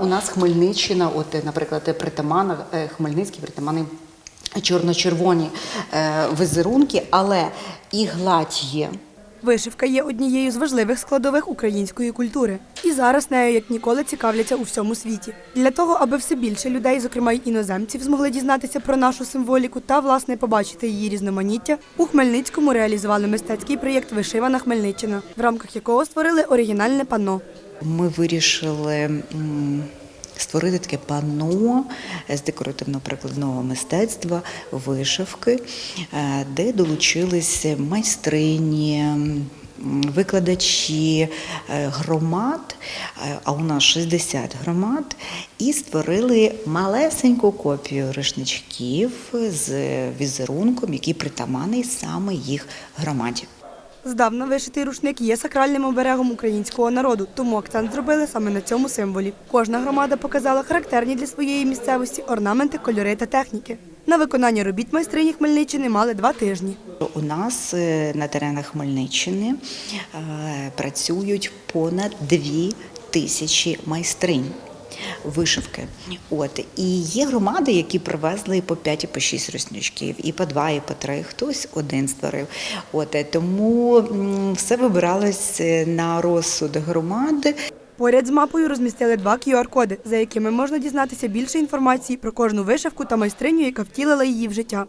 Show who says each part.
Speaker 1: У нас Хмельниччина, от, наприклад, притамана, е, Хмельницький притамани чорно-червоні е, візерунки, але і гладь є.
Speaker 2: Вишивка є однією з важливих складових української культури, і зараз нею як ніколи цікавляться у всьому світі. Для того, аби все більше людей, зокрема й іноземців, змогли дізнатися про нашу символіку та власне побачити її різноманіття, у Хмельницькому реалізували мистецький проєкт Вишивана Хмельниччина, в рамках якого створили оригінальне панно.
Speaker 1: Ми вирішили створити таке панно з декоративно-прикладного мистецтва, вишивки, е, де долучились майстрині. Викладачі е, громад, е, а у нас 60 громад, і створили малесеньку копію рушничків з візерунком, який притаманий саме їх громаді.
Speaker 2: Здавна вишитий рушник є сакральним оберегом українського народу, тому акцент зробили саме на цьому символі. Кожна громада показала характерні для своєї місцевості орнаменти, кольори та техніки. На виконання робіт майстрині Хмельниччини мали два тижні.
Speaker 1: У нас е, на теренах Хмельниччини е, працюють понад дві тисячі майстринь. Вишивки. От. І є громади, які привезли по 5, і по 6 руснячків, і по 2, і по 3, хтось один створив. От. Тому все вибиралось е, на розсуд громади.
Speaker 2: Поряд з мапою розмістили два QR-коди, за якими можна дізнатися більше інформації про кожну вишивку та майстриню, яка втілила її в життя.